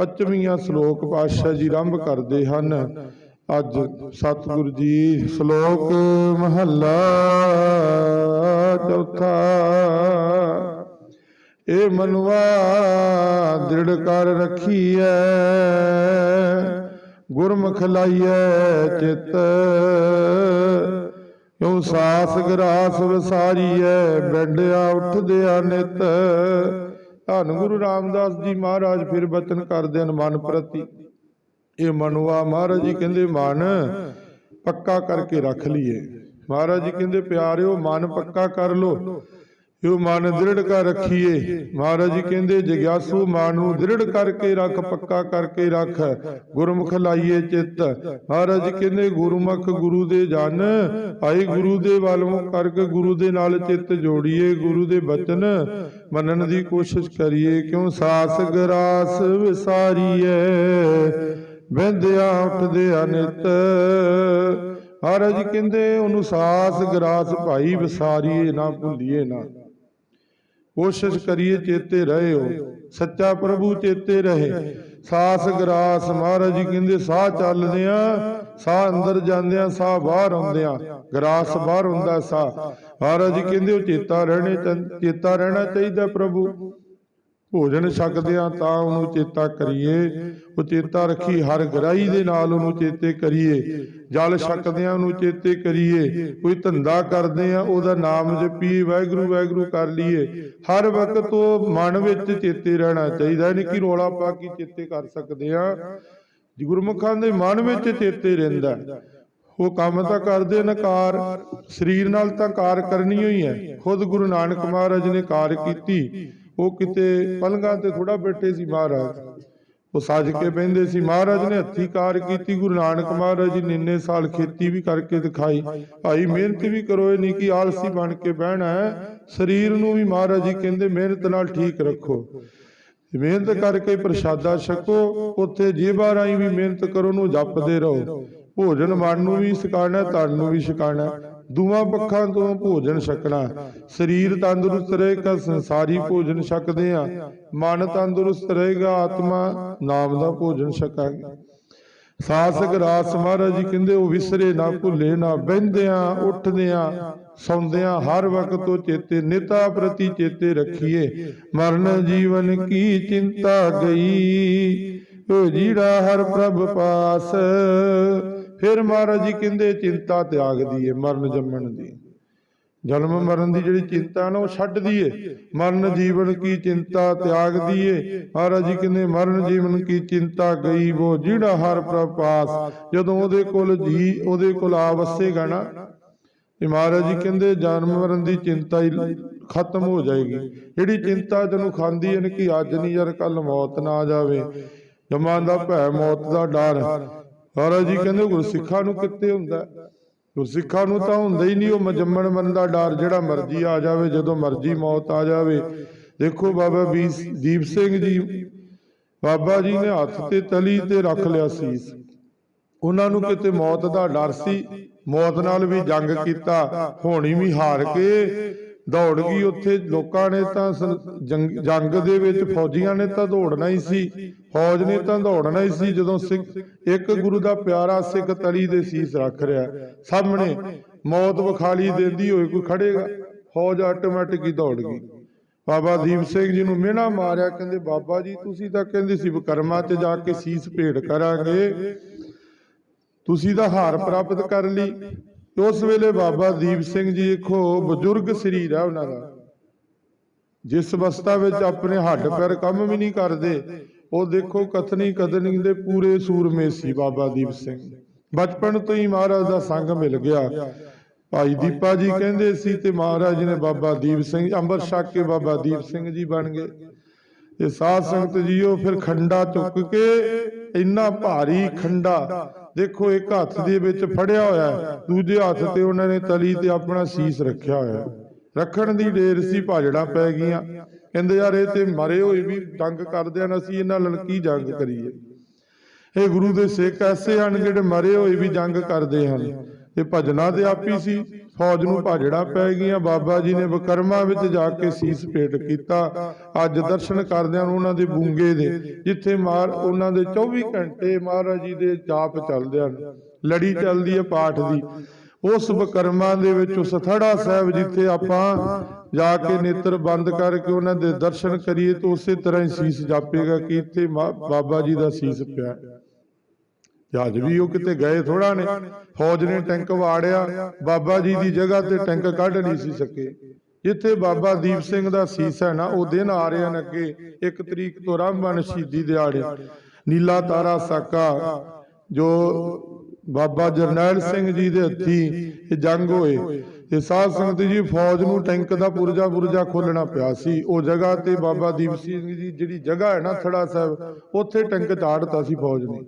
ਪੱਚਵੀਂ ਸ਼ਲੋਕ ਪਾਤਸ਼ਾਹ ਜੀ ਆਰੰਭ ਕਰਦੇ ਹਨ। ਅੱਜ ਸਤਿਗੁਰੂ ਜੀ ਸ਼ਲੋਕ ਮਹੱਲਾ ਚੌਥਾ। ਇਹ ਮਨਵਾ ਦ੍ਰਿੜ ਕਰ ਰਖੀਐ, ਗੁਰਮੁਖ ਲਾਈਐ ਚਿਤ। ਕਿਉ ਸਾਸ ਗਰਾਸ ਵਿਸਾਰੀਐ, ਬੈੰਡਿਆ ਉੱਠਦਿਆ ਨਿਤ। ਧੰਨ ਗੁਰੂ ਰਾਮਦਾਸ ਜੀ ਮਹਾਰਾਜ, ਫਿਰ ਬਚਨ ਕਰਦੇ ਹਨ ਮਨ ਪ੍ਰਤੀ। ਇਹ ਮਨਵਾ ਮਹਾਰਾਜ ਜੀ ਕਹਿੰਦੇ, ਮਨ ਪੱਕਾ ਕਰਕੇ ਰੱਖ ਲਈਏ। ਮਹਾਰਾਜ ਜੀ ਕਹਿੰਦੇ, ਪਿਆਰਿਓ, ਮਨ ਪੱਕਾ ਕਰ ਲੋ ਇਹ ਮਨ ਦ੍ਰਿੜ ਕਰ ਰੱਖੀਏ। ਮਹਾਰਾਜ ਜੀ ਕਹਿੰਦੇ, ਜਗਿਆਸੂ ਮਨ ਨੂੰ ਦ੍ਰਿੜ ਕਰਕੇ ਰੱਖ, ਪੱਕਾ ਕਰਕੇ ਰੱਖ। ਗੁਰਮੁਖ ਲਾਈਏ ਚਿੱਤ। ਮਹਾਰਾਜ ਜੀ ਕਹਿੰਦੇ, ਗੁਰਮੁਖ ਗੁਰੂ ਦੇ ਜਨ ਆਈ ਗੁਰੂ ਦੇ ਵੱਲੋਂ ਕਰਕੇ ਗੁਰੂ ਦੇ ਨਾਲ ਚਿੱਤ ਜੋੜੀਏ, ਗੁਰੂ ਦੇ ਬਚਨ ਮੰਨਣ ਦੀ ਕੋਸ਼ਿਸ਼ ਕਰੀਏ। ਕਿਉਂ? ਸਾਸ ਗਰਾਸ ਵਿਸਾਰੀਏ ਵਹਿੰਦਿਆ ਉੱਠਦੇ ਅਨਿਤ। ਮਹਾਰਾਜ ਕਹਿੰਦੇ, ਉਹਨੂੰ ਸਾਸ ਗਰਾਸ ਭਾਈ ਵਿਸਾਰੀਏ, ਨਾ ਭੁੱਲੀਏ ਨਾ। ਕੋਸ਼ਿਸ਼ ਕਰੀਏ ਚੇਤੇ ਰਹੇ ਹੋ ਸੱਚਾ ਪ੍ਰਭੂ ਚੇਤੇ ਰਹੇ। ਸਾਸ ਗਰਾਸ ਮਹਾਰਾਜ ਜੀ ਕਹਿੰਦੇ, ਸਾਹ ਚੱਲਦੇ ਆ ਸਾਹ ਅੰਦਰ ਜਾਂਦੇ ਆ ਸਾਹ ਬਾਹਰ ਆਉਂਦੇ ਆ ਗਰਾਸ ਬਾਹਰ ਹੁੰਦਾ ਸਾਹ। ਮਹਾਰਾਜ ਜੀ ਕਹਿੰਦੇ, ਉਹ ਚੇਤਾ ਰਹਿਣੇ ਚੇਤਾ ਰਹਿਣਾ ਚਾਹੀਦਾ ਪ੍ਰਭੂ। ਭੋਜਨ ਛਕਦੇ ਆ ਤਾਂ ਉਹਨੂੰ ਚੇਤਾ ਕਰੀਏ। ਉਹ ਚੇਤਾ ਰੱਖੀ ਹਰ ਗਰਾਈ ਦੇ ਨਾਲ ਉਹਨੂੰ ਚੇਤੇ ਕਰੀਏ। ਜਲ ਛਕਦੇ ਆ ਉਹਨੂੰ ਚੇਤੇ ਕਰੀਏ। ਕੋਈ ਧੰਦਾ ਕਰਦੇ ਆ ਉਹਦਾ ਨਾਮ ਜਪੀਏ ਵਾਹਿਗੁਰੂ ਵਾਹਿਗੁਰੂ ਕਰ ਲਈਏ। ਹਰ ਵਕਤ ਉਹ ਮਨ ਵਿੱਚ ਚੇਤੇ ਰਹਿਣਾ ਚਾਹੀਦਾ ਨਹੀਂ ਕਿ ਰੋਲਾ ਪਾ ਕੇ ਚੇਤੇ ਕਰ ਸਕਦੇ ਆ ਗੁਰਮੁਖਾਂ ਦੇ ਮਨ ਵਿੱਚ ਚੇਤੇ ਰਹਿੰਦਾ ਉਹ ਕੰਮ ਤਾਂ ਕਰਦੇ ਨੇ ਕਾਰ ਸਰੀਰ ਨਾਲ ਤਾਂ ਕਾਰ ਕਰਨੀ ਹੋਈ ਹੈ। ਖੁਦ ਗੁਰੂ ਨਾਨਕ ਮਹਾਰਾਜ ਨੇ ਕਾਰ ਕੀਤੀ। ਉਹ ਕਿਤੇ ਪਲੰਘਾਂ ਤੇ ਥੋੜਾ ਬੈਠੇ ਸੀ ਮਹਾਰਾਜ। ਉਹ ਸੱਜ ਕੇ ਬਹਿੰਦੇ ਸੀ, ਮਹਾਰਾਜ ਨੇ ਹੱਥੀ ਕਾਰ ਕੀਤੀ, ਗੁਰੂ ਨਾਨਕ ਮਹਾਰਾਜ ਜੀ ਨੇ ਸਾਲ ਖੇਤੀ ਵੀ ਕਰਕੇ ਦਿਖਾਈ। ਭਾਈ, ਮਿਹਨਤ ਵੀ ਕਰੋ, ਇਹ ਨਹੀਂ ਕਿ ਆਲਸੀ ਬਣ ਕੇ ਬਹਿਣਾ ਹੈ। ਸਰੀਰ ਨੂੰ ਵੀ ਮਹਾਰਾਜ ਜੀ ਕਹਿੰਦੇ, ਮਿਹਨਤ ਨਾਲ ਠੀਕ ਰੱਖੋ। ਮਿਹਨਤ ਕਰਕੇ ਪ੍ਰਸ਼ਾਦਾ ਛਕੋ, ਉੱਥੇ ਜੀਬਾਂ ਰਾਹੀਂ ਵੀ ਮਿਹਨਤ ਕਰੋ ਨੂੰ ਜਪਦੇ ਰਹੋ। ਭੋਜਨ, ਮਨ ਨੂੰ ਵੀ ਛਕਾਣਾ ਤਨ ਨੂੰ ਵੀ ਛਕਾਣਾ। ਦੂਆਂ ਪੱਖਾਂ ਤੋਂ ਭੋਜਨ ਛਕਣਾ। ਸਰੀਰ ਤੰਦਰੁਸਤ ਰਹੇਗਾ, ਸੰਸਾਰੀ ਭੋਜਨ ਛਕਦੇ ਆ ਮਨ ਤੰਦਰੁਸਤ ਰਹੇਗਾ, ਆਤਮਾ ਨਾਮ ਦਾ ਭੋਜਨ ਛਕਾਂਗੇ। ਸਾਸ ਗਰਾਸ ਮਹਾਰਾਜ ਜੀ ਕਹਿੰਦੇ, ਉਹ ਵਿਸਰੇ ਨਾ ਭੁੱਲੇ, ਨਾ ਬਹਿੰਦਿਆਂ ਉੱਠਦਿਆਂ ਸੌਂਦਿਆਂ ਹਰ ਵਕਤ ਉਹ ਚੇਤੇ, ਨਿਤਾ ਪ੍ਰਤੀ ਚੇਤੇ ਰੱਖੀਏ। ਮਰਨ ਜੀਵਨ ਕੀ ਚਿੰਤਾ ਗਈ? ਉਹ ਜੀੜਾ ਹਰ ਪ੍ਰਭ ਪਾਸ ਫਿਰ ਮਹਾਰਾਜ ਜੀ ਕਹਿੰਦੇ, ਚਿੰਤਾ ਤਿਆਗ ਦੀਏ ਮਰਨ ਜੰਮਣ ਦੀ। ਜਨਮ ਮਰਨ ਦੀ ਜਿਹੜੀ ਚਿੰਤਾ ਨਾ, ਉਹ ਛੱਡ ਦਈਏ ਮਰਨ ਜੀਵਨ ਕੀ ਚਿੰਤਾ ਤਿਆਗ ਦਈਏ ਮਹਾਰਾਜ ਜੀ ਕਹਿੰਦੇ, ਮਰਨ ਜੀਵਨ ਕੀ ਚਿੰਤਾ ਗਈ ਉਹ, ਜਿਹੜਾ ਹਰ ਪ੍ਰਪਾਸ ਜਦੋਂ ਉਹਦੇ ਕੋਲ ਜੀ, ਉਹਦੇ ਕੋਲ ਆ ਵਸੇਗਾ ਨਾ, ਤੇ ਮਹਾਰਾਜ ਜੀ ਕਹਿੰਦੇ, ਜਨਮ ਮਰਨ ਦੀ ਚਿੰਤਾ ਹੀ ਖਤਮ ਹੋ ਜਾਏਗੀ। ਜਿਹੜੀ ਚਿੰਤਾ ਤੈਨੂੰ ਖਾਂਦੀ ਹੈ ਕਿ ਅੱਜ ਨਹੀਂ ਯਾਰ ਕੱਲ ਮੌਤ ਨਾ ਆ ਜਾਵੇ। ਜਮਾਂ ਦਾ ਭੈ ਮੌਤ ਦਾ ਡਰ। ਮਹਾਰਾਜ ਜੀ ਕਹਿੰਦੇ ਗੁਰਸਿੱਖਾਂ ਨੂੰ ਕਿੱਥੇ ਹੁੰਦਾ? ਗੁਰਸਿੱਖਾਂ ਨੂੰ ਤਾਂ ਹੁੰਦਾ ਹੀ ਨਹੀਂ, ਉਹ ਮਜੰਮਣ ਮਰਨ ਦਾ ਡਰ ਜਿਹੜਾ ਮਰਜ਼ੀ ਆ ਜਾਵੇ, ਜਦੋਂ ਮਰਜ਼ੀ ਮੌਤ ਆ ਜਾਵੇ। ਦੇਖੋ ਬਾਬਾ ਦੀਪ ਸਿੰਘ ਜੀ, ਬਾਬਾ ਜੀ ਨੇ ਹੱਥ ਤੇ ਤਲੀ ਤੇ ਰੱਖ ਲਿਆ ਸੀਸ ਉਹਨਾਂ ਨੂੰ ਕਿਤੇ ਮੌਤ ਦਾ ਡਰ ਸੀ? ਮੌਤ ਨਾਲ ਵੀ ਜੰਗ ਕੀਤਾ, ਹੋਣੀ ਵੀ ਹਾਰ ਕੇ। ਦੌੜ ਗਈ ਉੱਥੇ ਲੋਕਾਂ ਨੇ ਤਾਂ ਜੰਗ ਦੇ ਵਿੱਚ ਫੌਜੀਆਂ ਨੇ ਤਾਂ ਦੌੜਨਾ ਹੀ ਸੀ। ਫੌਜ ਨੇ ਤਾਂ ਦੌੜਨਾ ਹੀ ਸੀ ਜਦੋਂ ਸਿੱਖ ਇੱਕ ਗੁਰੂ ਦਾ ਪਿਆਰਾ ਸਿੱਖ ਤਲੀ ਦੇ ਸੀਸ ਰੱਖ ਰਿਹਾ। ਸਾਹਮਣੇ ਮੌਤ ਵਿਖਾਲੀ ਦਿੰਦੀ ਹੋਏ ਕੋਈ ਖੜੇਗਾ ਫੌਜ ਆਟੋਮੈਟਿਕ ਹੀ ਦੌੜ ਗਈ। ਬਾਬਾ ਦੀਪ ਸਿੰਘ ਜੀ ਨੂੰ ਮਿਹਣਾ ਮਾਰਿਆ ਕਹਿੰਦੇ ਬਾਬਾ ਜੀ ਤੁਸੀਂ ਤਾਂ ਕਹਿੰਦੇ ਸੀ ਵਿਕਰਮਾ 'ਚ ਜਾ ਕੇ ਸੀਸ ਭੇਟ ਕਰਾਂਗੇ। ਤੁਸੀਂ ਤਾਂ ਹਾਰ ਪ੍ਰਾਪਤ ਕਰ ਲਈ। ਤੇ ਉਸ ਵੇਲੇ ਬਾਬਾ ਦੀਪ ਸਿੰਘ ਜੀ ਦੇਖੋ ਬਜ਼ੁਰਗ ਸਰੀਰ ਹੈ ਉਹਨਾਂ ਦਾ। ਜਿਸ ਅਵਸਥਾ ਵਿੱਚ ਆਪਣੇ ਹੱਡ ਪੈਰ ਕੰਮ ਵੀ ਨਹੀਂ ਕਰਦੇ, ਉਹ ਦੇਖੋ ਕਥਨੀ ਕਦਨੀ ਦੇ ਪੂਰੇ ਸੂਰਮੇ ਸੀ ਬਾਬਾ ਦੀਪ ਸਿੰਘ। ਬਚਪਨ ਤੋਂ ਹੀ ਮਹਾਰਾਜ ਦਾ ਸੰਗ ਮਿਲ ਗਿਆ। ਭਾਈ ਦੀਪਾ ਜੀ ਕਹਿੰਦੇ ਸੀ ਤੇ ਮਹਾਰਾਜ ਨੇ ਬਾਬਾ ਦੀਪ ਸਿੰਘ ਅੰਮ੍ਰਿਤ ਛਕ ਕੇ ਬਾਬਾ ਦੀਪ ਸਿੰਘ ਜੀ ਬਣ ਗਏ। ਤੇ ਸਾਧ ਸੰਗਤ ਜੀਓ, ਫਿਰ ਖੰਡਾ ਚੁੱਕ ਕੇ ਇੰਨਾ ਭਾਰੀ ਖੰਡਾ ਦੇਖੋ, ਇੱਕ ਹੱਥ ਦੇ ਵਿੱਚ ਫੜਿਆ ਹੋਇਆ ਦੂਜੇ ਹੱਥ ਤੇ ਉਹਨਾਂ ਨੇ ਤਲੀ ਤੇ ਆਪਣਾ ਸੀਸ ਰੱਖਿਆ ਹੋਇਆ ਰੱਖਣ ਦੀ ਢੇਰ ਸੀ, ਭਾਜੜਾਂ ਪੈ ਗਈਆਂ। ਕਹਿੰਦੇ, ਯਾਰ, ਇਹ ਤੇ ਮਰੇ ਹੋਏ ਵੀ ਤੰਗ ਕਰਦੇ ਹਨ, ਅਸੀਂ ਇਹਨਾਂ ਨਾਲ ਕੀ ਜੰਗ ਕਰੀਏ? ਇਹ ਗੁਰੂ ਦੇ ਸਿੱਖ ਐਸੇ ਹਨ ਜਿਹੜੇ ਮਰੇ ਹੋਏ ਵੀ ਜੰਗ ਕਰਦੇ ਹਨ। ਤੇ ਭਜਨਾ ਦੇ ਆਪੀ ਸੀ। ਫੌਜ ਨੂੰ ਭਾਜੜਾ ਪੈ ਗਈਆਂ। ਬਾਬਾ ਜੀ ਨੇ ਬਕਰਮਾ ਵਿੱਚ ਜਾ ਕੇ ਸੀਸ ਭੇਟ ਕੀਤਾ। ਅੱਜ ਦਰਸ਼ਨ ਕਰਦਿਆਂ ਨੂੰ ਉਹਨਾਂ ਦੇ ਬੂੰਗੇ ਦੇ, ਜਿੱਥੇ ਮਾਰ ਉਹਨਾਂ ਦੇ 24 ਘੰਟੇ ਮਹਾਰਾਜ ਜੀ ਦੇ ਜਾਪ ਚੱਲਦੇ ਹਨ। ਲੜੀ ਚੱਲਦੀ ਹੈ ਪਾਠ ਦੀ। ਉਸ ਬਕਰਮਾ ਦੇ ਵਿੱਚ ਉਸ ਥੜਾ ਸਾਹਿਬ ਜਿੱਥੇ ਆਪਾਂ ਜਾ ਕੇ ਨੇਤਰ ਬੰਦ ਕਰਕੇ ਉਹਨਾਂ ਦੇ ਦਰਸ਼ਨ ਕਰੀਏ, ਤਾਂ ਉਸੇ ਤਰ੍ਹਾਂ ਹੀ ਸੀਸ ਜਾਪੇਗਾ ਕਿ ਇੱਥੇ ਮਾ- ਬਾਬਾ ਜੀ ਦਾ ਸੀਸ ਪਿਆ। ਹੈ। ਅੱਜ ਵੀ ਉਹ ਕਿਤੇ ਗਏ ਥੋੜਾ ਨੇ। ਫੌਜ ਨੇ ਟੈਂਕ ਵਾੜਿਆ। ਬਾਬਾ ਜੀ ਦੀ ਜਗ੍ਹਾ ਤੇ ਟੈਂਕ ਕੱਢ ਨਹੀਂ ਸੀ ਸਕੇ। ਜਿੱਥੇ ਬਾਬਾ ਦੀਪ ਸਿੰਘ ਦਾ ਸੀਸ ਹੈ ਨਾ, ਉਹ ਦਿਨ ਆ ਰਹੇ ਅੱਗੇ। ਇੱਕ ਤਰੀਕ ਤੋਂ ਰਾਮਬਨ ਸ਼ਹੀਦੀ ਦਿਹਾੜੇ। ਨੀਲਾ ਤਾਰਾ ਸਾਕਾ, ਜੋ ਬਾਬਾ ਜਰਨੈਲ ਸਿੰਘ ਜੀ ਦੇ ਹੱਥੀ ਜੰਗ ਹੋਏ। ਤੇ ਸਾਧ ਸੰਗਤ ਜੀ, ਫੌਜ ਨੂੰ ਟੈਂਕ ਦਾ ਪੁਰਜਾ ਪੁਰਜਾ ਖੋਲਣਾ ਪਿਆ ਸੀ। ਉਹ ਜਗ੍ਹਾ ਤੇ ਬਾਬਾ ਦੀਪ ਸਿੰਘ ਜੀ, ਜਿਹੜੀ ਜਗ੍ਹਾ ਹੈ ਨਾ ਥੜਾ ਸਾਹਿਬ, ਉੱਥੇ ਟੈਂਕ ਝਾੜਤਾ ਸੀ ਫੌਜ ਨੇ।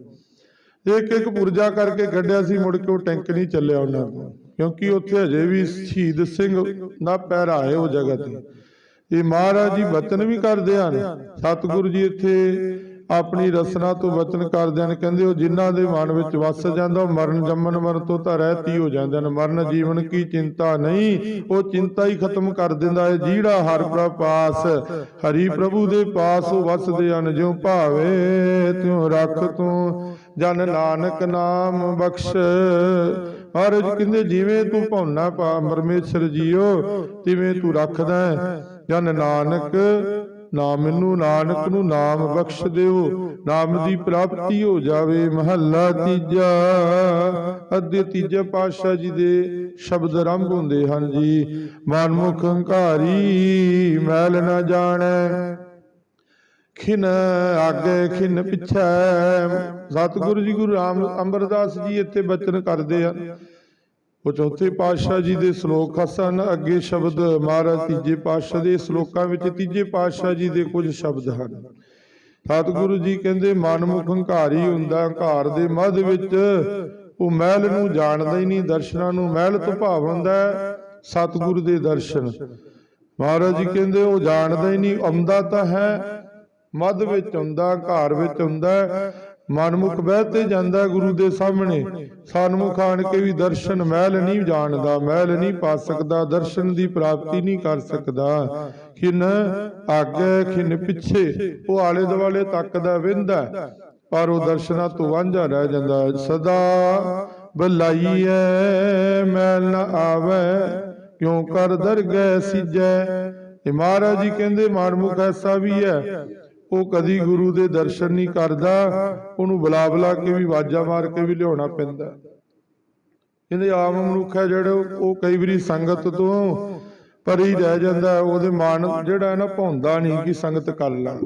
ਇੱਕ ਇੱਕ ਪੁਰਜਾ ਕਰਕੇ ਕੱਢਿਆ ਸੀ, ਮੁੜ ਕੇ ਉਹ ਟੈਂਕ ਨਹੀਂ ਚੱਲਿਆ ਉਹਨਾਂ ਤੋਂ ਕਿਉਂਕਿ ਉੱਥੇ ਅਜੇ ਵੀ ਸ਼ਹੀਦ ਸਿੰਘ ਦਾ ਪਹਿਰਾ ਹੈ ਉਹ ਜਗ੍ਹਾ ਤੇ। ਇਹ ਮਹਾਰਾਜ ਜੀ ਵਤਨ ਵੀ ਕਰਦੇ ਹਨ। ਸਤਿਗੁਰੂ ਜੀ ਇੱਥੇ ਆਪਣੀ ਰਸਨਾ ਤੋਂ ਵਚਨ ਕਰਦੇ ਹਨ। ਕਹਿੰਦੇ ਉਹ ਜਿਨ੍ਹਾਂ ਦੇ ਮਨ ਵਿੱਚ ਵਸ ਜਾਂਦਾ, ਉਹ ਮਰਨ ਜੰਮਨ ਮਰਨ ਤੋਂ ਤਾਂ ਰਹਿਤੀ ਹੋ ਜਾਂਦੇ ਹਨ। ਮਰਨ ਜੀਵਨ ਕੀ ਚਿੰਤਾ ਨਹੀਂ, ਉਹ ਚਿੰਤਾ ਹੀ ਖਤਮ ਕਰ ਦਿੰਦਾ ਹੈ। ਜਿਹੜਾ ਹਰ ਪ੍ਰਭ ਪਾਸ, ਹਰੀ ਪ੍ਰਭੂ ਦੇ ਪਾਸ ਉਹ ਵਸਦੇ ਹਨ। ਜਿਉ ਭਾਵੇ ਤਿਉ ਰੱਖ ਤੂੰ ਜਨ ਨਾਨਕ ਨਾਮ ਬਖਸ਼। ਮਹਾਰਾਜ ਕਹਿੰਦੇ, ਜਿਵੇਂ ਤੂੰ ਭਉਨਾ ਪਾ ਪਰਮੇਸ਼ਰ ਜੀਓ, ਤਿਵੇਂ ਤੂੰ ਰੱਖਦਾ ਜਨ ਨਾਨਕ, ਨਾਮ ਮੈਨੂੰ ਨਾਨਕ ਨੂੰ ਨਾਮ ਬਖਸ਼ ਦਿਓ। ਨਾਮ ਦੀ ਪ੍ਰਾਪਤੀ ਹੋ ਜਾਵੇ ਮਹੱਲਾ ਤੀਜਾ। ਅੱਧੇ ਤੀਜੇ ਪਾਤਸ਼ਾਹ ਜੀ ਦੇ ਸ਼ਬਦ ਆਰੰਭ ਹੁੰਦੇ ਹਨ ਜੀ। ਮਨਮੁਖ ਹੰਕਾਰੀ, ਮੈਲ ਨਾ ਜਾਣੈ। ਖਿਨ ਆਗੇ ਖਿਨ ਪਿਛੈ। ਸਤਿਗੁਰੂ ਜੀ ਗੁਰੂ ਰਾਮ ਅੰਮ੍ਰਿਤਦਾਸ ਜੀ ਇੱਥੇ ਬਚਨ ਕਰਦੇ ਹਨ ਉਹ ਚੌਥੇ ਪਾਤਸ਼ਾਹ ਜੀ ਦੇ ਸ਼ਲੋਕ ਹਸਨ, ਅੱਗੇ ਸ਼ਬਦ ਮਹਾਰਾਜ ਤੀਜੇ ਪਾਤਸ਼ਾਹ ਦੇ ਸ਼ਲੋਕਾਂ ਵਿੱਚ ਤੀਜੇ ਪਾਤਸ਼ਾਹ ਜੀ ਦੇ ਕੁਝ ਸ਼ਬਦ ਹਨ। ਸਤਿਗੁਰੂ ਜੀ ਕਹਿੰਦੇ, ਮਨਮੁਖ ਹੰਕਾਰੀ ਹੁੰਦਾ, ਹੰਕਾਰ ਦੇ ਮੱਧ ਵਿੱਚ ਉਹ ਮਹਿਲ ਨੂੰ ਜਾਣਦਾ ਹੀ ਨਹੀਂ, ਦਰਸ਼ਨਾਂ ਨੂੰ ਮਹਿਲ ਤੋਂ ਭਾਵ ਹੁੰਦਾ ਸਤਿਗੁਰੂ ਦੇ ਦਰਸ਼ਨ। ਮਹਾਰਾਜ ਜੀ ਕਹਿੰਦੇ, ਉਹ ਜਾਣਦਾ ਹੀ ਨਹੀਂ, ਆਉਂਦਾ ਤਾਂ ਹੈ ਮਦ ਵਿੱਚ ਹੁੰਦਾ ਘਰ ਵਿੱਚ ਹੁੰਦਾ ਮਨਮੁਖ ਬਹਿ ਤੇ ਜਾਂਦਾ ਗੁਰੂ ਦੇ ਸਾਹਮਣੇ। ਸਨਮੁਖ ਆਣ ਕੇ ਵੀ ਦਰਸ਼ਨ ਮਹਿਲ ਨਹੀਂ ਜਾਣਦਾ, ਮਹਿਲ ਨਹੀਂ ਪਾ ਸਕਦਾ, ਦਰਸ਼ਨ ਦੀ ਪ੍ਰਾਪਤੀ ਨਹੀਂ ਕਰ ਸਕਦਾ। ਖਿਨ ਅੱਗੇ ਖਿਨ ਪਿੱਛੇ, ਉਹ ਆਲੇ ਦੁਆਲੇ ਤੱਕਦਾ ਵਿੰਦਾ ਪਰ ਉਹ ਦਰਸ਼ਨਾਂ ਤੋਂ ਵਾਂਝਾ ਰਹਿ ਜਾਂਦਾ ਹੈ। ਸਦਾ ਬਲਾਈਐ ਮੈਲ ਨਾ ਆਵੇ, ਕਿਉਂ ਕਰ ਦਰਗਹਿ ਸਿਜੈ? ਇਹ ਮਹਾਰਾਜ ਜੀ ਕਹਿੰਦੇ, ਮਾਨਮੁਖ ਐਸਾ ਵੀ ਹੈ ਉਹ ਕਦੀ ਗੁਰੂ ਦੇ ਦਰਸ਼ਨ ਨਹੀਂ ਕਰਦਾ, ਉਹਨੂੰ ਬੁਲਾ ਬੁਲਾ ਕੇ ਵੀ ਆਵਾਜ਼ਾਂ ਮਾਰ ਕੇ ਵੀ ਲਿਆਉਣਾ ਪੈਂਦਾ। ਕਹਿੰਦੇ ਆਮ ਮਨੁੱਖ ਹੈ ਜਿਹੜੇ ਉਹ ਕਈ ਵਾਰੀ ਸੰਗਤ ਤੋਂ ਪਰੀ ਰਹਿ ਜਾਂਦਾ ਉਹਦੇ ਮਨ ਜਿਹੜਾ ਹੈ ਨਾ ਭੌਂਦਾ ਨਹੀਂ ਕਿ ਸੰਗਤ ਕਰ ਲਾਂ।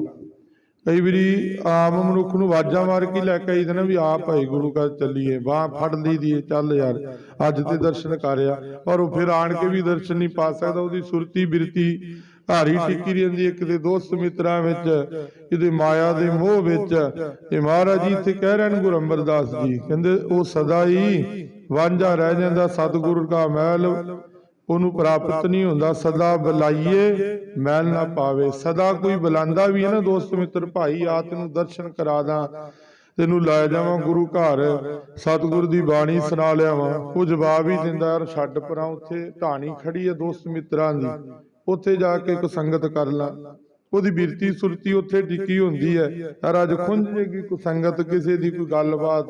ਕਈ ਵਾਰੀ ਆਮ ਮਨੁੱਖ ਨੂੰ ਆਵਾਜ਼ਾਂ ਮਾਰ ਕੇ ਲੈ ਕੇ ਆਈਦੇ ਨਾ ਵੀ ਆ ਭਾਈ ਗੁਰੂ ਘਰ ਚੱਲੀਏ, ਬਾਹ ਫੜ ਲਈ ਦੀ ਚੱਲ ਯਾਰ, ਅੱਜ ਤੇ ਦਰਸ਼ਨ ਕਰਿਆ ਔਰ ਉਹ ਫਿਰ ਆਣ ਕੇ ਵੀ ਦਰਸ਼ਨ ਨਹੀਂ ਪਾ ਸਕਦਾ, ਉਹਦੀ ਸੁਰਤੀ ਬਿਰਤੀ ਹਾਰੀ ਟਿੱਕੀ ਰਹਿੰਦੀ ਇੱਕ ਦੇ ਦੋਸਤ ਮਿੱਤਰਾਂ ਵਿੱਚ ਇਹਦੇ ਮਾਇਆ ਦੇ ਮੋਹ ਵਿੱਚ। ਇਹ ਮਹਾਰਾਜ ਜੀ ਇੱਥੇ ਕਹਿ ਰਹੇ ਨੇ ਗੁਰੂ ਅਮਰਦਾਸ ਜੀ ਕਹਿੰਦੇ ਉਹ ਸਦਾ ਹੀ ਵਾਂਝਾ ਰਹਿ ਜਾਂਦਾ ਸਤਿਗੁਰੂ ਦਾ ਮਹਿਲ ਉਹਨੂੰ ਪ੍ਰਾਪਤ ਨਹੀਂ ਹੁੰਦਾ ਸਦਾ ਬੁਲਾਈਏ ਮੈਲ ਨਾ ਪਾਵੇ। ਸਦਾ ਕੋਈ ਬੁਲਾਉਂਦਾ ਵੀ ਹੈ ਨਾ ਦੋਸਤ ਮਿੱਤਰ ਭਾਈ ਆ ਤੈਨੂੰ ਦਰਸ਼ਨ ਕਰਾ ਦਾਂ। ਤੈਨੂੰ ਲੈ ਜਾਵਾਂ ਗੁਰੂ ਘਰ। ਸਤਿਗੁਰ ਦੀ ਬਾਣੀ ਸੁਣਾ ਲਿਆਵਾਂ। ਉਹ ਜਵਾਬ ਹੀ ਦਿੰਦਾ ਯਾਰ ਛੱਡ ਪਰਾਂ ਉੱਥੇ ਢਾਣੀ ਖੜੀ ਹੈ ਦੋਸਤ ਮਿੱਤਰਾਂ ਦੀ। ਉੱਥੇ ਜਾ ਕੇ ਇੱਕ ਸੰਗਤ ਕਰ ਲਾ। ਉਹਦੀ ਬਿਰਤੀ ਸੁਰਤੀ ਉੱਥੇ ਟਿੱਕੀ ਹੁੰਦੀ ਹੈ। ਯਾਰ ਅੱਜ ਖੁੰਝ ਜੇਗੀ ਕੋਈ ਸੰਗਤ, ਕਿਸੇ ਦੀ ਕੋਈ ਗੱਲਬਾਤ,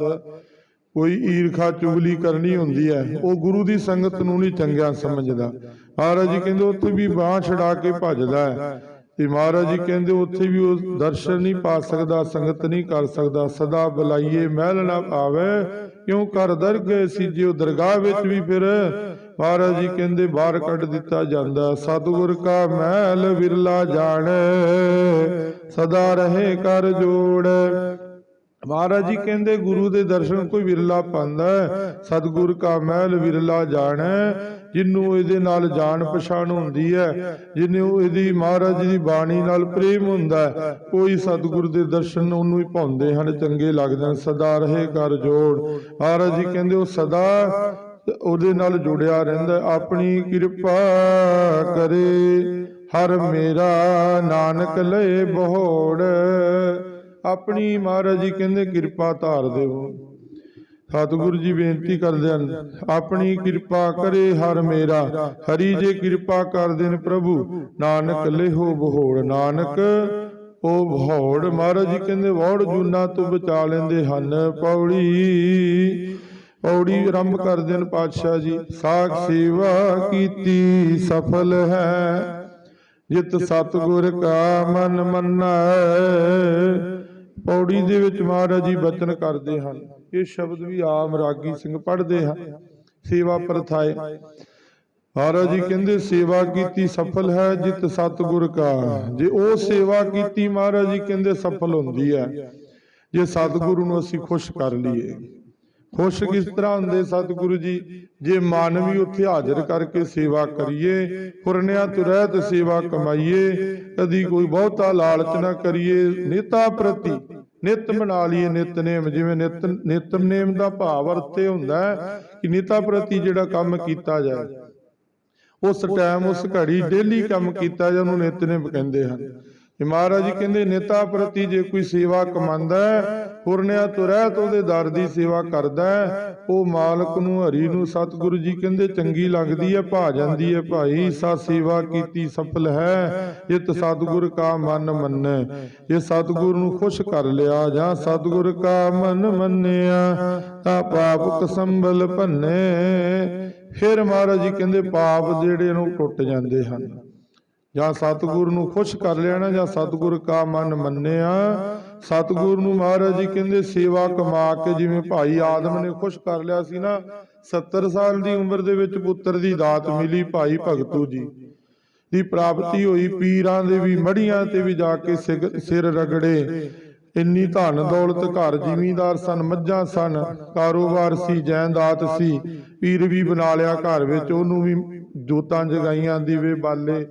ਕੋਈ ਈਰਖਾ, ਚੁਗਲੀ ਕਰਨੀ ਹੁੰਦੀ ਹੈ। ਉਹ ਗੁਰੂ ਦੀ ਸੰਗਤ ਨੂੰ ਨਹੀਂ ਚੰਗਿਆ ਸਮਝਦਾ। ਮਹਾਰਾਜ ਜੀ ਕਹਿੰਦੇ, ਉੱਥੇ ਵੀ ਬਾਹ ਛਡਾ ਕੇ ਭੱਜਦਾ ਹੈ। ਤੇ ਮਹਾਰਾਜ ਜੀ ਕਹਿੰਦੇ, ਉੱਥੇ ਵੀ ਉਹ ਦਰਸ਼ਨ ਨਹੀਂ ਪਾ ਸਕਦਾ, ਸੰਗਤ ਨਹੀਂ ਕਰ ਸਕਦਾ। ਸਦਾ ਬੁਲਾਈਏ, ਮਹਿਲ ਨਾ ਆਵੇ। ਕਿਉਂ ਕਰ ਗਏ ਸੀ, ਜੇ ਉਹ ਦਰਗਾਹ ਵਿੱਚ ਵੀ ਫਿਰ ਮਹਾਰਾਜ ਜੀ ਕਹਿੰਦੇ, ਬਾਹਰ ਕੱਢ ਦਿੱਤਾ ਜਾਂਦਾ। ਸਤਿਗੁਰ ਕਾ ਮਹਿਲ ਵਿਰਲਾ ਜਾਣੈ, ਸਦਾ ਰਹੇ ਕਰ ਜੋੜ। ਮਹਾਰਾਜ ਜੀ ਕਹਿੰਦੇ, ਗੁਰੂ ਦੇ ਦਰਸ਼ਨ ਕੋਈ ਵਿਰਲਾ ਪਾਉਂਦਾ ਹੈ। ਕਾ ਮਹਿਲ ਵਿਰਲਾ ਜਾਣੈ, ਜਿਨੂੰ ਇਹਦੇ ਨਾਲ ਜਾਣ ਪਛਾਣ ਹੁੰਦੀ ਹੈ ਜਿਹਨੂੰ ਇਹਦੀ ਮਹਾਰਾਜ ਜੀ ਦੀ ਬਾਣੀ ਨਾਲ ਪ੍ਰੇਮ ਹੁੰਦਾ ਕੋਈ ਸਤਿਗੁਰ ਦੇ ਦਰਸ਼ਨ ਉਹਨੂੰ ਹੀ ਪਾਉਂਦੇ ਹਨ, ਚੰਗੇ ਲੱਗਦੇ ਹਨ। ਸਦਾ ਰਹੇ ਕਰ ਜੋੜ। ਮਹਾਰਾਜ ਜੀ ਕਹਿੰਦੇ, ਉਹ ਸਦਾ ਉਹਦੇ ਨਾਲ ਜੁੜਿਆ ਰਹਿੰਦਾ ਆਪਣੀ ਕਿਰਪਾ ਕਰੇ, ਹਰ ਮੇਰਾ ਨਾਨਕ ਲਏ ਬਹੋੜ। ਆਪਣੀ ਮਹਾਰਾਜ ਜੀ ਕਹਿੰਦੇ, ਕਿਰਪਾ ਧਾਰ ਦੇਵੋ ਸਤਿਗੁਰੂ ਜੀ ਬੇਨਤੀ ਕਰਦੇ ਹਨ, ਆਪਣੀ ਕਿਰਪਾ ਕਰੇ, ਹਰ ਮੇਰਾ। ਹਰੀ ਜੇ ਕਿਰਪਾ ਕਰਦੇ ਨੇ ਪ੍ਰਭੂ, ਨਾਨਕ ਲਿਹੋ ਬਹੋੜ। ਨਾਨਕ, ਉਹ ਬਹੋੜ। ਮਹਾਰਾਜ ਜੀ ਕਹਿੰਦੇ ਵੋੜ ਜੂਨਾ ਤੋਂ ਬਚਾ ਲੈਂਦੇ ਹਨ, ਪੌੜੀ। ਪੌੜੀ ਆਰੰਭ ਕਰਦੇ ਨੇ ਪਾਤਸ਼ਾਹ ਜੀ। ਸਾਖ ਸੇਵਾ ਕੀਤੀ, ਸਫਲ ਹੈ। ਜਿਤ ਸਤਿਗੁਰ ਕਾ ਮਨ ਮੰਨੈ। ਪੌੜੀ ਦੇ ਵਿੱਚ ਮਹਾਰਾਜ ਜੀ ਬਚਨ ਕਰਦੇ ਹਨ। ਇਹ ਸ਼ਬਦ ਵੀ ਆਮ ਰਾਗੀ ਸਿੰਘ ਪੜ੍ਹਦੇ ਹਨ। ਸੇਵਾ ਪ੍ਰਥਾਏ। ਮਹਾਰਾਜ ਜੀ ਕਹਿੰਦੇ, ਸੇਵਾ ਕੀਤੀ, ਸਫਲ ਹੈ, ਜਿਤ ਸਤਿਗੁਰ ਕਾ। ਜੇ ਉਹ ਸੇਵਾ ਕੀਤੀ, ਮਹਾਰਾਜ ਜੀ ਕਹਿੰਦੇ, ਸਫਲ ਹੁੰਦੀ ਹੈ। ਜੇ ਸਤਿਗੁਰੂ ਨੂੰ ਅਸੀਂ ਖੁਸ਼ ਕਰ ਲਈਏ। ਖੁਸ਼ ਕਿਸ ਤਰ੍ਹਾਂ ਹੁੰਦੇ ਸਤਿਗੁਰੂ ਜੀ? ਜੇ ਮਨ ਉੱਥੇ ਹਾਜ਼ਰ ਕਰਕੇ ਸੇਵਾ ਕਰੀਏ ਪੁਰਨਿਆ ਤੁਰਹਿਤ ਸੇਵਾ ਕਮਾਈਏ, ਕਦੀ ਕੋਈ ਬਹੁਤਾ ਲਾਲਚ ਨਾ ਕਰੀਏ, ਨੇਤਾ ਪ੍ਰਤੀ ਨਿਤ ਬਣਾ ਲਈਏ ਨਿਤਨੇਮ ਜਿਵੇਂ ਨਿਤ ਨਿਤਨੇਮ ਦਾ ਭਾਵ ਅਰਥੇ ਹੁੰਦਾ ਹੈ ਕਿ ਨੇਤਾ ਪ੍ਰਤੀ ਜਿਹੜਾ ਕੰਮ ਕੀਤਾ ਜਾਏ। ਉਸ ਟਾਈਮ ਉਸ ਘੜੀ ਡੇਲੀ ਕੰਮ ਕੀਤਾ ਜਾਂ ਉਹਨੂੰ ਨਿਤਨੇਮ ਕਹਿੰਦੇ ਹਨ। ਤੇ ਮਹਾਰਾਜ ਜੀ ਕਹਿੰਦੇ, ਨੇਤਾ ਪ੍ਰਤੀ ਜੇ ਕੋਈ ਸੇਵਾ ਕਮਾਉਂਦਾ ਹੈ, ਪੁਰਨਿਆ ਤੋਂ ਰਹਿਤ ਉਹਦੇ ਦਰ ਦੀ ਸੇਵਾ ਕਰਦਾ ਉਹ ਮਾਲਕ ਨੂੰ, ਹਰੀ ਨੂੰ ਸਤਿਗੁਰੂ ਜੀ ਕਹਿੰਦੇ, ਚੰਗੀ ਲੱਗਦੀ ਹੈ, ਭਾ ਜਾਂਦੀ ਹੈ, ਭਾਈ, ਸਾ ਸੇਵਾ ਕੀਤੀ ਸਫਲ ਹੈ ਜਿਤ ਸਤਿਗੁਰ ਕਾ ਮਨ ਮੰਨੈ ਜੇ ਸਤਿਗੁਰ ਨੂੰ ਖੁਸ਼ ਕਰ ਲਿਆ ਜਾਂ ਸਤਿਗੁਰ ਕਾ ਮਨ ਮੰਨਿਆ, ਤਾਂ ਪਾਪ ਸੰਭਲ ਭੰਨੇ। ਫਿਰ ਮਹਾਰਾਜ ਜੀ ਕਹਿੰਦੇ, ਪਾਪ ਜਿਹੜੇ ਨੂੰ ਟੁੱਟ ਜਾਂਦੇ ਹਨ। ਜਾਂ ਸਤਿਗੁਰ ਨੂੰ ਖੁਸ਼ ਕਰ ਲਿਆ ਨਾ ਜਾਂ ਸਤਿਗੁਰ ਕਾ ਮਨ ਮੰਨਿਆ, ਸਤਿਗੁਰ ਨੂੰ ਮਹਾਰਾਜ ਜੀ ਕਹਿੰਦੇ ਸੇਵਾ ਕਮਾ ਕੇ ਜਿਵੇਂ ਭਾਈ ਆਦਮ ਨੇ ਖੁਸ਼ ਕਰ ਲਿਆ ਸੀ ਨਾ 70 ਸਾਲ ਦੀ ਉਮਰ ਦੇ ਵਿੱਚ ਪੁੱਤਰ ਦੀ ਦਾਤ ਮਿਲੀ ਭਾਈ ਭਗਤੂ ਜੀ। ਦੀ ਪ੍ਰਾਪਤੀ ਹੋਈ, ਪੀਰਾਂ ਦੇ ਵੀ ਮੜੀਆਂ ਤੇ ਵੀ ਜਾ ਕੇ ਸਿਰ ਰਗੜੇ। ਇੰਨੀ ਧਨ ਦੌਲਤ ਘਰ ਜ਼ਿਮੀਂਦਾਰ ਸਨ, ਮੱਝਾਂ ਸਨ, ਕਾਰੋਬਾਰ ਸੀ ਜਾਇਦਾਦ ਸੀ। ਪੀਰ ਵੀ ਬਣਾ ਲਿਆ ਘਰ ਵਿੱਚ, ਉਹਨੂੰ ਵੀ ਜੋਤਾਂ ਜਗਾਈਆਂ ਦੀਵੇ ਬਾਲੇ।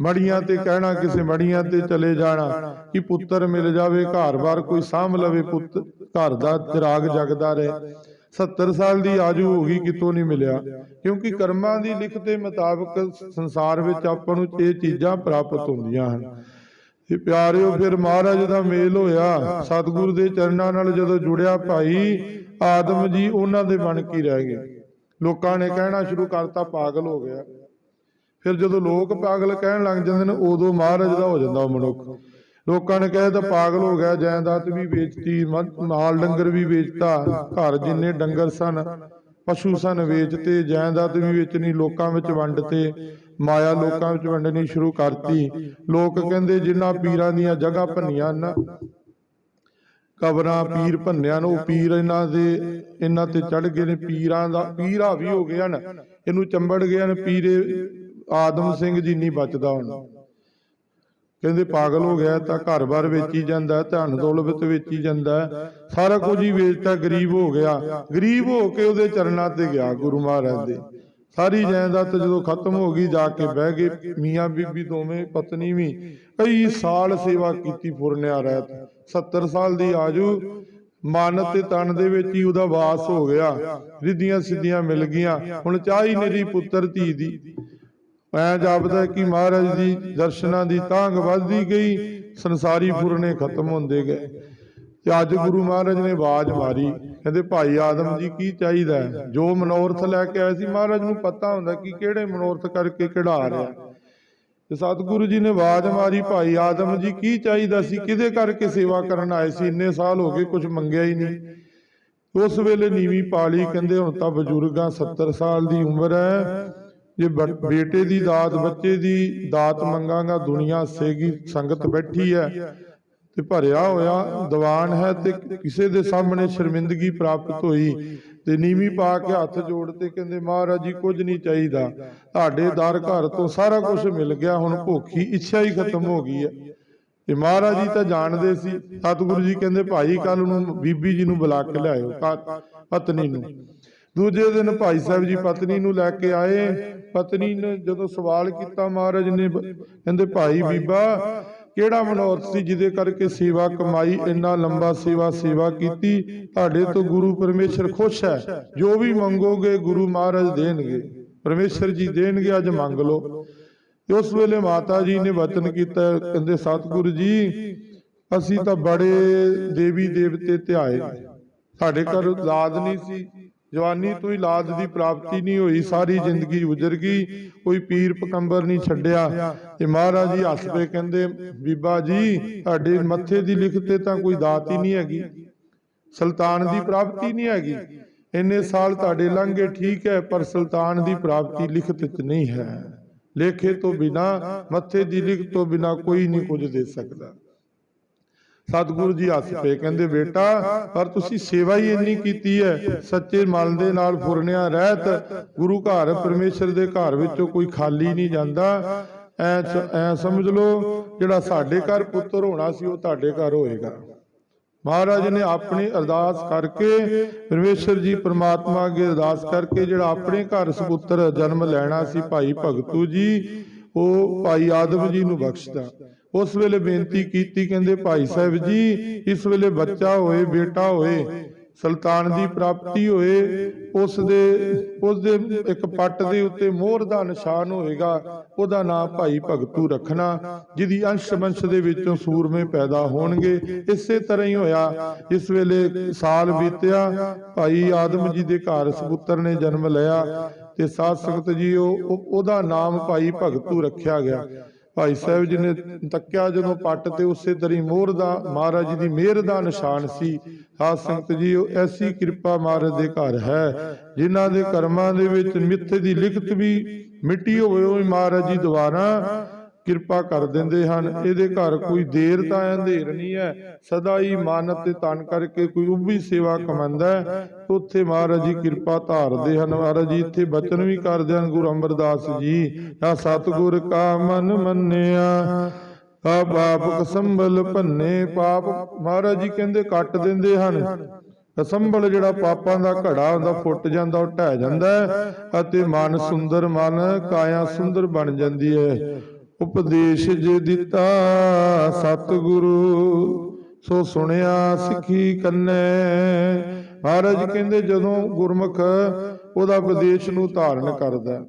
ਮੜੀਆਂ ਤੇ ਕਹਿਣਾ ਕਿਸੇ ਮੜੀਆਂ ਤੇ ਚਲੇ ਜਾਣਾ। ਕਿ ਪੁੱਤਰ ਮਿਲ ਜਾਵੇ ਘਰ-ਬਾਰ ਕੋਈ ਸਾਂਭ ਲਵੇ ਪੁੱਤ ਘਰ ਦਾ ਚਿਰਾਗ ਜਗਦਾ ਰਹੇ। 70 ਸਾਲ ਦੀ ਆਜੂ ਹੋ ਗਈ ਕਿਤੋਂ ਨਹੀਂ ਮਿਲਿਆ। ਕਿਉਂਕਿ ਕਰਮਾਂ ਦੀ ਲਿਖਤ ਦੇ ਮੁਤਾਬਕ ਸੰਸਾਰ ਵਿੱਚ ਆਪਾਂ ਨੂੰ ਇਹ ਚੀਜ਼ਾਂ ਪ੍ਰਾਪਤ ਹੁੰਦੀਆਂ ਹਨ। ਤੇ ਪਿਆਰਿਓ ਫਿਰ ਮਹਾਰਾਜ ਦਾ ਮੇਲ ਹੋਇਆ। ਸਤਿਗੁਰੂ ਦੇ ਚਰਨਾਂ ਨਾਲ ਜਦੋਂ ਜੁੜਿਆ ਭਾਈ ਆਦਮ ਜੀ ਉਹਨਾਂ ਦੇ ਬਣ ਕੇ ਰਹਿ ਗਏ। ਲੋਕਾਂ ਨੇ ਕਹਿਣਾ ਸ਼ੁਰੂ ਕਰਤਾ ਪਾਗਲ ਹੋ ਗਿਆ। ਫਿਰ ਜਦੋਂ ਲੋਕ ਪਾਗਲ ਕਹਿਣ ਲੱਗ ਜਾਂਦੇ ਨੇ, ਉਦੋਂ ਮਹਾਰਾਜ ਦਾ ਹੋ ਜਾਂਦਾ ਉਹ ਮਨੁੱਖ। ਲੋਕਾਂ ਨੇ ਕਹੇ ਤਾਂ ਪਾਗਲ ਹੋ ਗਿਆ, ਜਾਇਦਾਦ ਵੀ ਵੇਚਤੀ ਮਾਲ ਡੰਗਰ ਵੀ ਵੇਚਤਾ, ਘਰ ਜਿੰਨੇ ਡੰਗਰ ਸਨ, ਪਸ਼ੂ ਸਨ ਵੇਚਤੇ, ਜਾਇਦਾਦ ਵੀ ਵੇਚਣੀ, ਲੋਕਾਂ ਵਿੱਚ ਵੰਡਤੇ, ਮਾਇਆ ਲੋਕਾਂ ਵਿੱਚ ਵੰਡਣੀ ਸ਼ੁਰੂ ਕਰਤੀ। ਲੋਕ ਕਹਿੰਦੇ, ਜਿਨ੍ਹਾਂ ਪੀਰਾਂ ਦੀਆਂ ਜਗ੍ਹਾ ਭੰਨੀਆਂ ਨਾ ਕਬਰਾਂ ਪੀਰ ਭੰਨਿਆ ਨੂੰ ਪੀਰ ਇਹਨਾਂ ਦੇ, ਇਹਨਾਂ ਤੇ ਚੜ ਗਏ ਨੇ, ਪੀਰਾਂ ਦਾ ਪੀਰਾ ਵੀ ਹੋ ਗਿਆ ਨਾ ਇਹਨੂੰ ਚੰਬੜ ਗਿਆ ਨੇ ਪੀਰੇ ਆਦਮ ਸਿੰਘ ਜੀ ਨਹੀਂ ਬਚਦਾ ਹੁਣ। ਕਹਿੰਦੇ ਪਾਗਲ ਹੋ ਗਿਆ ਤਾਂ ਘਰ-ਬਾਰ ਵੇਚੀ ਜਾਂਦਾ ਧਨ ਦੌਲਤ ਵੇਚੀ ਜਾਂਦਾ। ਸਾਰਾ ਕੁਝ ਹੀ ਵੇਚਤਾ ਗਰੀਬ ਹੋ ਗਿਆ। ਗਰੀਬ ਹੋ ਕੇ ਉਹਦੇ ਚਰਨਾਂ ਤੇ ਗਿਆ ਗੁਰੂ ਮਹਾਰਾਜ ਦੇ। ਸਾਰੀ ਜਾਇਦਾਦ ਜਦੋਂ ਖਤਮ ਹੋ ਗਈ ਜਾ ਕੇ ਬਹਿ ਗਏ ਮੀਆਂ ਬੀਬੀ ਦੋਵੇਂ ਪਤਨੀ ਵੀ। ਕਈ ਸਾਲ ਸੇਵਾ ਕੀਤੀ ਪੁਰਨਿਆ ਰਹਿਤ 70 ਸਾਲ ਦੀ ਆਜੂ। ਮਨ ਤੇ ਤਨ ਦੇ ਵਿੱਚ ਹੀ ਉਹਦਾ ਵਾਸ ਹੋ ਗਿਆ। ਰਿੱਧੀਆਂ ਸਿੱਧੀਆਂ ਮਿਲ ਗਈਆਂ। ਹੁਣ ਚਾਹੀ ਨਿਰੀ ਪੁੱਤਰ ਧੀ ਦੀ। ਐ ਜਾਪਦਾ ਕਿ ਮਹਾਰਾਜ ਦੀ ਦਰਸ਼ਨਾਂ ਦੀ ਤਾਂਗ ਵੱਧਦੀ ਗਈ, ਸੰਸਾਰੀ ਫੁਰਨੇ ਖਤਮ ਹੁੰਦੇ ਗਏ। ਤੇ ਅੱਜ ਗੁਰੂ ਮਹਾਰਾਜ ਨੇ ਆਵਾਜ਼ ਮਾਰੀ, ਕਹਿੰਦੇ ਭਾਈ ਆਦਮ ਜੀ ਕੀ ਚਾਹੀਦਾ ਜੋ ਮਨੋਰਥ ਲੈ ਕੇ ਆਏ ਸੀ, ਮਹਾਰਾਜ ਨੂੰ ਪਤਾ ਹੁੰਦਾ ਕਿ ਕਿਹੜੇ ਮਨੋਰਥ ਕਰਕੇ ਕਢਾ ਰਿਹਾ। ਤੇ ਸਤਿਗੁਰੂ ਜੀ ਨੇ ਆਵਾਜ਼ ਮਾਰੀ, ਭਾਈ ਆਦਮ ਜੀ ਕੀ ਚਾਹੀਦਾ ਸੀ? ਕਿਹਦੇ ਕਰਕੇ ਸੇਵਾ ਕਰਨ ਆਏ ਸੀ? ਇੰਨੇ ਸਾਲ ਹੋ ਗਏ ਕੁਝ ਮੰਗਿਆ ਹੀ ਨਹੀਂ। ਉਸ ਵੇਲੇ ਨੀਵੀਂ ਪਾਲੀ ਕਹਿੰਦੇ, ਹੁਣ ਤਾਂ ਬਜ਼ੁਰਗਾਂ 70 ਸਾਲ ਦੀ ਉਮਰ ਹੈ। ਜੇ ਬੇਟੇ ਦੀ ਦਾਤ, ਬੱਚੇ ਦੀ ਦਾਤ ਮੰਗਾਂਗਾ, ਦੁਨੀਆ ਸੇਗੀ, ਸੰਗਤ ਬੈਠੀ ਹੈ ਤੇ ਭਰਿਆ ਹੋਇਆ ਦੀਵਾਨ ਹੈ ਤੇ ਕਿਸੇ ਦੇ ਸਾਹਮਣੇ ਸ਼ਰਮਿੰਦਗੀ ਪ੍ਰਾਪਤ ਹੋਈ। ਤੇ ਨੀਵੀਂ ਪਾ ਕੇ ਹੱਥ ਜੋੜ ਤੇ ਕਹਿੰਦੇ, ਮਹਾਰਾਜ ਜੀ, ਕੁਝ ਨਹੀਂ ਚਾਹੀਦਾ। ਤੁਹਾਡੇ ਦਰ ਘਰ ਤੋਂ ਸਾਰਾ ਕੁਝ ਮਿਲ ਗਿਆ, ਹੁਣ ਭੁੱਖੀ ਇੱਛਾ ਹੀ ਖਤਮ ਹੋ ਗਈ ਹੈ ਤੇ ਮਹਾਰਾਜ ਜੀ ਤਾਂ ਜਾਣਦੇ ਸੀ। ਸਤਿਗੁਰੂ ਜੀ ਕਹਿੰਦੇ, ਭਾਈ ਕੱਲ ਨੂੰ ਬੀਬੀ ਜੀ ਨੂੰ ਬੁਲਾ ਕੇ ਲਿਆਇਓ ਪਤਨੀ ਨੂੰ। ਦੂਜੇ ਦਿਨ ਭਾਈ ਸਾਹਿਬ ਜੀ ਪਤਨੀ ਨੂੰ ਲੈ ਕੇ ਆਏ। ਪਤਨੀ ਨੇ ਜਦੋਂ ਸਵਾਲ ਕੀਤਾ, ਮਹਾਰਾਜ ਨੇ ਕਹਿੰਦੇ, ਭਾਈ ਬੀਬਾ, ਕਿਹੜਾ ਮਨੋਰਥ ਸੀ ਜਿਹਦੇ ਕਰਕੇ ਸੇਵਾ ਕਮਾਈ, ਇੰਨਾ ਲੰਬਾ ਸੇਵਾ ਸੇਵਾ ਕੀਤੀ? ਤੁਹਾਡੇ ਤੋਂ ਗੁਰੂ ਪਰਮੇਸ਼ਰ ਖੁਸ਼ ਹੈ। ਜੋ ਵੀ ਮੰਗੋਗੇ, ਗੁਰੂ ਮਹਾਰਾਜ ਦੇਣਗੇ। ਪਰਮੇਸ਼ਰ ਜੀ ਦੇਣਗੇ, ਅੱਜ ਮੰਗ ਲਓ। ਉਸ ਵੇਲੇ ਮਾਤਾ ਜੀ ਨੇ ਵਚਨ ਕੀਤਾ, ਕਹਿੰਦੇ, ਸਤਿਗੁਰੂ ਜੀ, ਅਸੀਂ ਤਾਂ ਬੜੇ ਦੇਵੀ ਦੇਵਤੇ ਧਿਆਏ। ਸਾਡੇ ਘਰ ਔਲਾਦ ਨਹੀਂ ਸੀ। ਜਵਾਨੀ ਤੋਂ ਹੀ ਦੀ ਪ੍ਰਾਪਤੀ ਨਹੀਂ ਹੋਈ, ਸਾਰੀ ਜ਼ਿੰਦਗੀ ਗੁਜ਼ਰ ਗਈ, ਕੋਈ ਪੀਰ ਪਕੰਬਰ ਨਹੀਂ ਛੱਡਿਆ। ਤੇ ਮਹਾਰਾਜ ਜੀ ਹੱਸ ਕਹਿੰਦੇ, ਬੀਬਾ ਜੀ, ਤੁਹਾਡੇ ਮੱਥੇ ਦੀ ਲਿਖਤ ਤਾਂ ਕੋਈ ਦਾਤ ਹੀ ਨਹੀਂ ਹੈਗੀ, ਸੁਲਤਾਨ ਦੀ ਪ੍ਰਾਪਤੀ ਨਹੀਂ ਹੈਗੀ। ਇੰਨੇ ਸਾਲ ਤੁਹਾਡੇ ਲੰਘੇ ਠੀਕ ਹੈ, ਪਰ ਸੁਲਤਾਨ ਦੀ ਪ੍ਰਾਪਤੀ ਲਿਖਤ ਵਿੱਚ ਨਹੀਂ ਹੈ। ਲੇਖੇ ਤੋਂ ਬਿਨਾ, ਮੱਥੇ ਦੀ ਲਿਖਤ ਤੋਂ ਬਿਨਾ ਕੋਈ ਨਹੀਂ ਕੁਝ ਦੇ ਸਕਦਾ। ਸਤਿਗੁਰੂ ਜੀ ਹੱਸ ਪਏ ਕਹਿੰਦੇ, ਬੇਟਾ, ਪਰ ਤੁਸੀਂ ਸੇਵਾ ਹੀ ਇੰਨੀ ਕੀਤੀ ਹੈ। ਸੱਚੇ ਮਨ ਦੇ ਨਾਲ ਫੁਰਨਿਆ ਰਹਿਤ। ਗੁਰੂ ਘਰ ਪਰਮੇਸ਼ਰ ਦੇ ਘਰ ਵਿੱਚੋਂ ਕੋਈ ਖਾਲੀ ਨਹੀਂ ਜਾਂਦਾ। ਐ ਐ ਸਮਝ ਲਓ, ਜਿਹੜਾ ਸਾਡੇ ਘਰ ਪੁੱਤਰ ਹੋਣਾ ਸੀ, ਉਹ ਤੁਹਾਡੇ ਘਰ ਹੋਏਗਾ। ਮਹਾਰਾਜ ਨੇ ਆਪਣੀ ਅਰਦਾਸ ਕਰਕੇ, ਪਰਮੇਸ਼ਰ ਜੀ ਪ੍ਰਮਾਤਮਾ ਅੱਗੇ ਅਰਦਾਸ ਕਰਕੇ, ਜਿਹੜਾ ਆਪਣੇ ਘਰ ਸੁਪੁੱਤਰ ਜਨਮ ਲੈਣਾ ਸੀ, ਭਾਈ ਭਗਤੂ ਜੀ, ਉਹ ਭਾਈ ਆਦਮ ਜੀ ਨੂੰ ਬਖਸ਼ਦਾ। ਉਸ ਵੇਲੇ ਬੇਨਤੀ ਕੀਤੀ, ਕਹਿੰਦੇ ਭਾਈ ਸਾਹਿਬ ਜੀ, ਇਸ ਵੇਲੇ ਬੱਚਾ ਹੋਏ, ਬੇਟਾ ਹੋਏ, ਸੁਲਤਾਨ ਦੀ ਪ੍ਰਾਪਤੀ ਹੋਏ, ਉਸ ਦੇ ਉਸ ਦੇ ਇੱਕ ਪੱਟ ਦੇ ਉੱਤੇ ਮੋਹਰ ਦਾ ਨਿਸ਼ਾਨ ਹੋਏਗਾ, ਉਹਦਾ ਨਾਮ ਭਾਈ ਭਗਤੂ ਰੱਖਣਾ, ਜਿਹਦੀ ਅੰਸ਼ ਵੰਸ਼ ਦੇ ਵਿੱਚੋਂ ਸੂਰਮੇ ਪੈਦਾ ਹੋਣਗੇ, ਇਸੇ ਤਰ੍ਹਾਂ ਹੀ ਹੋਇਆ, ਇਸ ਵੇਲੇ ਸਾਲ ਬੀਤਿਆ, ਭਾਈ ਆਦਮ ਜੀ ਦੇ ਘਰ ਸੁਪੁੱਤਰ ਨੇ ਜਨਮ ਲਿਆ, ਤੇ ਸਾਧ ਸੰਗਤ ਜੀ ਉਹ, ਉਹਦਾ ਨਾਮ ਭਾਈ ਭਗਤੂ ਰੱਖਿਆ ਗਿਆ। ਭਾਈ ਸਾਹਿਬ ਜੀ ਨੇ ਤੱਕਿਆ ਜਦੋਂ ਪੱਟ ਤੇ ਉਸੇ ਤਰੀ ਮੋਹਰ ਦਾ ਮਹਾਰਾਜ ਜੀ ਦੀ ਮਿਹਰ ਦਾ ਨਿਸ਼ਾਨ ਸੀ। ਸਾਧ ਸੰਗਤ ਜੀ, ਉਹ ਐਸੀ ਕਿਰਪਾ ਮਹਾਰਾਜ ਦੇ ਘਰ ਹੈ, ਜਿਨ੍ਹਾਂ ਦੇ ਕਰਮਾਂ ਦੇ ਵਿੱਚ ਮਿੱਥੇ ਦੀ ਲਿਖਤ ਵੀ ਮਿੱਟੀ ਹੋਵੇ, ਉਹ ਮਹਾਰਾਜ ਜੀ ਦੁਆਰਾ ਕਿਰਪਾ ਕਰ ਦਿੰਦੇ ਹਨ। ਇਹਦੇ ਘਰ ਕੋਈ ਦੇਰ ਤਾਂ ਅੰਧੇਰ ਨਹੀਂ ਹੈ। ਸਦਾ ਹੀ ਮਨ ਤੇ ਤਨ ਕਰਕੇ ਕੋਈ ਉੱਭੀ ਸੇਵਾ ਕਮਾਉਂਦਾ ਹੈ। ਉੱਥੇ ਮਹਾਰਾਜ ਜੀ ਕਿਰਪਾ ਧਾਰਦੇ ਹਨ। ਮਹਾਰਾਜ ਜੀ, ਇੱਥੇ ਬਚਨ ਵੀ ਕਰਦੇ ਹਨ ਗੁਰੂ ਅਮਰਦਾਸ ਜੀ। ਆ ਸਤਿਗੁਰ ਕਾ ਮਨ ਮੰਨਿਆ ਆ ਪਾਪ ਸੰਭਲ ਭੰਨੇ ਪਾਪ। ਮਹਾਰਾਜ ਜੀ ਕਹਿੰਦੇ ਕੱਟ ਦਿੰਦੇ ਹਨ। ਅਸੰਭਲ ਜਿਹੜਾ ਪਾਪਾਂ ਦਾ ਘੜਾ ਹੁੰਦਾ, ਫੁੱਟ ਜਾਂਦਾ, ਉਹ ਢਹਿ ਜਾਂਦਾ ਅਤੇ ਮਨ ਸੁੰਦਰ ਮਨ, ਕਾਇਆ ਸੁੰਦਰ ਬਣ ਜਾਂਦੀ ਹੈ। ਉਪਦੇਸ਼ ਜੇ ਦਿੱਤਾ ਸਤਿਗੁਰੂ। ਸੋ ਸੁਣਿਆ ਸਿੱਖੀ ਕੰਨੇ। ਮਹਾਰਾਜ ਕਹਿੰਦੇ ਜਦੋਂ ਗੁਰਮੁਖ ਉਹਦਾ ਉਪਦੇਸ਼ ਨੂੰ ਧਾਰਨ ਕਰਦਾ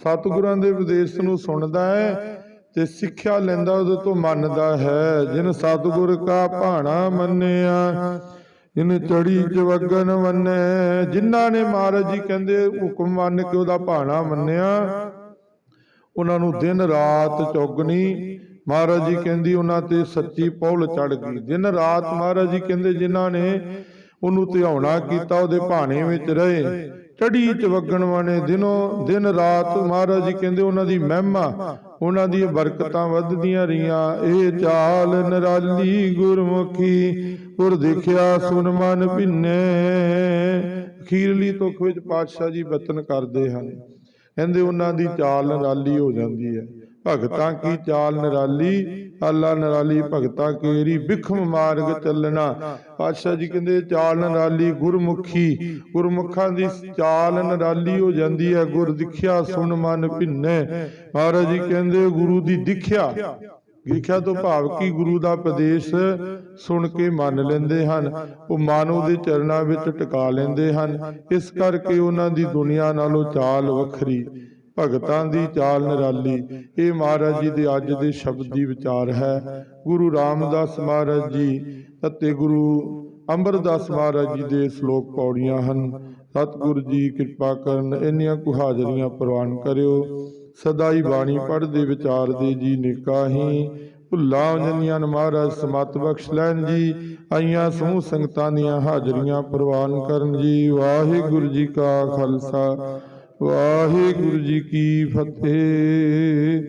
ਸਤਿਗੁਰਾਂ ਦੇ ਉਪਦੇਸ਼ ਨੂੰ ਸੁਣਦਾ ਹੈ ਤੇ ਸਿੱਖਿਆ ਲੈਂਦਾ ਉਹਦੇ ਤੋਂ ਮੰਨਦਾ ਹੈ। ਜਿਨ ਸਤਿਗੁਰ ਕਾ ਭਾਣਾ ਮੰਨਿਆ ਜਿਨ ਚੜੀ ਜਵਗਨ ਮੰਨੇ। ਜਿਨ੍ਹਾਂ ਨੇ ਮਹਾਰਾਜ ਜੀ ਕਹਿੰਦੇ ਹੁਕਮ ਮੰਨ ਕੇ ਉਹਦਾ ਭਾਣਾ ਮੰਨਿਆ। ਉਹਨਾਂ ਨੂੰ ਦਿਨ ਰਾਤ ਚੌਗਣੀ ਮਹਾਰਾਜ ਜੀ ਕਹਿੰਦੀ ਉਹਨਾਂ ਤੇ ਸੱਚੀ ਪੌਲ ਚੜ ਗਈ ਦਿਨ ਰਾਤ ਮਹਾਰਾਜ ਜੀ ਕਹਿੰਦੇ ਜਿਨ੍ਹਾਂ ਨੇ ਉਹਨੂੰ ਧਿਆਉਣਾ ਕੀਤਾ ਉਹਦੇ ਭਾਣੇ ਵਿੱਚ ਰਹੇ। ਚੜੀ ਚਵਗਣ ਵਾਲੇ ਦਿਨੋਂ ਦਿਨ ਰਾਤ ਮਹਾਰਾਜ ਜੀ ਕਹਿੰਦੇ ਉਹਨਾਂ ਦੀ ਮਹਿਮਾ ਉਹਨਾਂ ਦੀਆਂ ਬਰਕਤਾਂ ਵੱਧਦੀਆਂ ਰਹੀਆਂ। ਇਹ ਚਾਲ ਨਰਾਲੀ ਗੁਰਮੁਖੀ ਪੁਰ ਦੇਖਿਆ ਸੁਨ ਮਨ ਭਿੰਨੇ। ਅਖੀਰਲੀ ਤੁਖ ਵਿੱਚ ਪਾਤਸ਼ਾਹ ਜੀ ਬਚਨ ਕਰਦੇ ਹਨ। ਕਹਿੰਦੇ ਉਹਨਾਂ ਦੀ ਚਾਲ ਨਿਰਾਲੀ ਹੋ ਜਾਂਦੀ ਹੈ। ਭਗਤਾਂ ਕੀ ਚਾਲ ਨਰਾਲੀ? ਅੱਲਾ ਨਰਾਲੀ ਭਗਤਾਂ ਕੇਰੀ ਬਿਖਮ ਮਾਰਗ ਚੱਲਣਾ। ਪਾਤਸ਼ਾਹ ਜੀ ਕਹਿੰਦੇ, ਚਾਲ ਨਿਰਾਲੀ ਗੁਰਮੁਖੀ। ਗੁਰਮੁਖਾਂ ਦੀ ਚਾਲ ਨਿਰਾਲੀ ਹੋ ਜਾਂਦੀ ਹੈ। ਗੁਰ ਦਿਖਿਆ ਸੁਣ ਮਨ ਭਿੰਨੇ। ਮਹਾਰਾਜ ਜੀ ਕਹਿੰਦੇ, ਗੁਰੂ ਦੀ ਦਿਖਿਆ। ਵਿਖਿਆ ਤੋਂ ਭਾਵ ਕੀ ਗੁਰੂ ਦਾ ਉਪਦੇਸ਼ ਸੁਣ ਕੇ ਮੰਨ ਲੈਂਦੇ ਹਨ। ਉਹ ਮਨ ਦੇ ਚਰਨਾਂ ਵਿੱਚ ਟਿਕਾ ਲੈਂਦੇ ਹਨ। ਇਸ ਕਰਕੇ ਉਹਨਾਂ ਦੀ ਦੁਨੀਆ ਨਾਲੋਂ ਚਾਲ ਵੱਖਰੀ। ਭਗਤਾਂ ਦੀ ਚਾਲ ਨਿਰਾਲੀ। ਇਹ ਮਹਾਰਾਜ ਜੀ ਦੇ ਅੱਜ ਦੇ ਸ਼ਬਦ ਦੀ ਵਿਚਾਰ ਹੈ। ਗੁਰੂ ਰਾਮਦਾਸ ਮਹਾਰਾਜ ਜੀ ਅਤੇ ਗੁਰੂ ਅੰਮ੍ਰਿਤਦਾਸ ਮਹਾਰਾਜ ਜੀ ਦੇ ਸ਼ਲੋਕ ਪੌੜੀਆਂ ਹਨ। ਸਤਿਗੁਰੂ ਜੀ ਕਿਰਪਾ ਕਰਨ ਇੰਨੀਆਂ ਕੁ ਹਾਜ਼ਰੀਆਂ ਪ੍ਰਵਾਨ ਕਰਿਓ। ਸਦਾ ਹੀ ਬਾਣੀ ਪੜ੍ਹਦੇ ਵਿਚਾਰਦੇ ਜੀ ਨਿਕਾਹੀ ਭੁੱਲਾਂ ਜਨੀਆਂ ਮਹਾਰਾਜ ਸਮਤ ਬਖਸ਼ ਲੈਣ ਜੀ। ਆਈਆਂ ਸਮੂਹ ਸੰਗਤਾਂ ਦੀਆਂ ਹਾਜ਼ਰੀਆਂ ਪ੍ਰਵਾਨ ਕਰਨ ਜੀ। ਵਾਹਿਗੁਰੂ ਜੀ ਕਾ ਖਾਲਸਾ। ਵਾਹਿਗੁਰੂ ਜੀ ਕੀ ਫਤਿਹ।